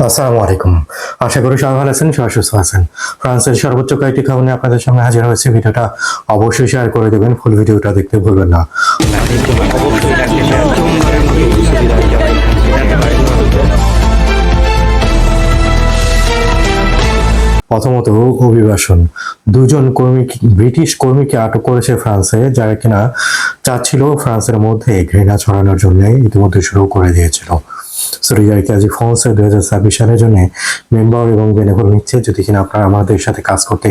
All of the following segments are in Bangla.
আসসালামু আলাইকুম। আশা করি সবাই ভালো আছেন, সবাই সুস্থ আছেন। ফ্রান্সের সর্বোচ্চ কয়েকটি খবর নিয়ে আপনাদের সামনে হাজির হয়েছে। ভিডিওটা অবশ্যই শেয়ার করে দেবেন ফুল ভিডিওটা দেখতে ভুলবেন না। প্রথমত, অভিবাসন। দুজন কর্মী, ব্রিটিশ কর্মীকে আটক করেছে ফ্রান্সে, যারা কিনা চাচ্ছিল ফ্রান্সের মধ্যে ঘৃণা ছড়ানোর জন্য ইতিমধ্যে শুরু করে দিয়েছিল। সরিজারিকে আজি ফ্রান্সের দুই হাজার ছাব্বিশ সালের জন্য মেম্বার এবং বেনেভল নিচ্ছে। যদি কিনা আপনারা আমাদের সাথে কাজ করতে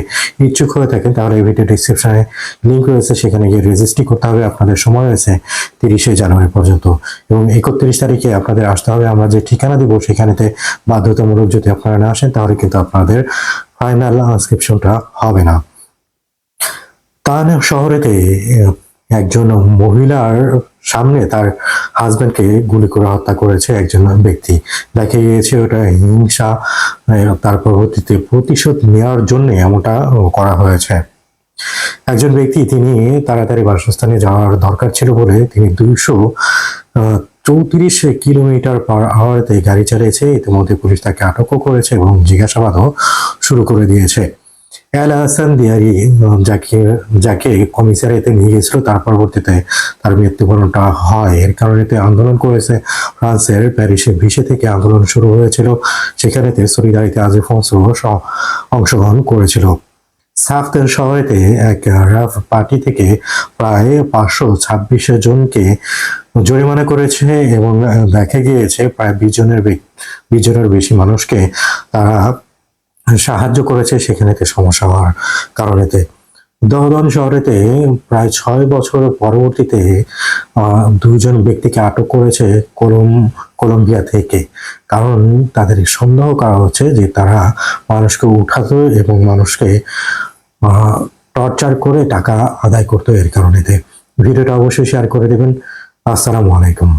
ইচ্ছুক হয়ে থাকেন, তাহলে এই ভিডিও ডিসক্রিপশনে লিঙ্ক রয়েছে। সেখানে গিয়ে রেজিস্ট্রি করতে হবে। আপনাদের সময় রয়েছে তিরিশে জানুয়ারি পর্যন্ত। এবং একত্রিশ তারিখে আপনাদের আসতে হবে। আমরা যে ঠিকানা দিব সেখানেতে বাধ্যতামূলক যদি আপনারা না আসেন, তাহলে কিন্তু আপনাদের ফাইনাল সাবস্ক্রিপশনটা হবে না। তান শহরেতে একজন মহিলার সামনে তার হাজবেন্ডকে গুলি করে হত্যা করেছে একজন ব্যক্তি। দেখা গিয়েছে ওটা হিংসা তার পরবর্তীতে প্রতিশোধ নেওয়ার জন্য এমনটা করা হয়েছে। একজন ব্যক্তি তিনি তাড়াতাড়ি বাসস্থানে যাওয়ার দরকার ছিল বলে তিনি দুইশো চৌত্রিশ কিলোমিটার পার আওয়ারতে গাড়ি চালিয়েছে। ইতিমধ্যে পুলিশ তাকে আটকও করেছে এবং জিজ্ঞাসাবাদও শুরু করে দিয়েছে। এল হাসান দিয়ারি যাকে যাকে কমিশনারেতে নিয়ে গেছিল, তার পরবর্তীতে তার মৃত্যুবরণটা হয়। এর কারণেতে আন্দোলন করেছে ফ্রান্সের প্যারিসে ভিসে থেকে আন্দোলন শুরু হয়েছিল সেখানেতে সরিদারিতে আজিফন্সও অংশগ্রহণ করেছিল। সাফতের শহরেতে এক রাফ পার্টি থেকে প্রায় পাঁচশো ছাব্বিশ জনকে জরিমানা করেছে এবং দেখা গিয়েছে প্রায় বিশ জনের বিশ জনের বেশি মানুষকে তারা সাহায্য করেছে সেখানেতে সমস্যা হওয়ার কারণেতে দহদন শহরেতে প্রায় ছয় বছর পরবর্তীতে দুইজন ব্যক্তিকে আটক করেছে কলম, কলম্বিয়া থেকে। কারণ তাদের সন্দেহ করা হচ্ছে যে তারা মানুষকে উঠাতো এবং মানুষকে টর্চার করে টাকা আদায় করতো এর কারণেতে ভিডিওটা অবশ্যই শেয়ার করে দেবেন। আসসালামু আলাইকুম।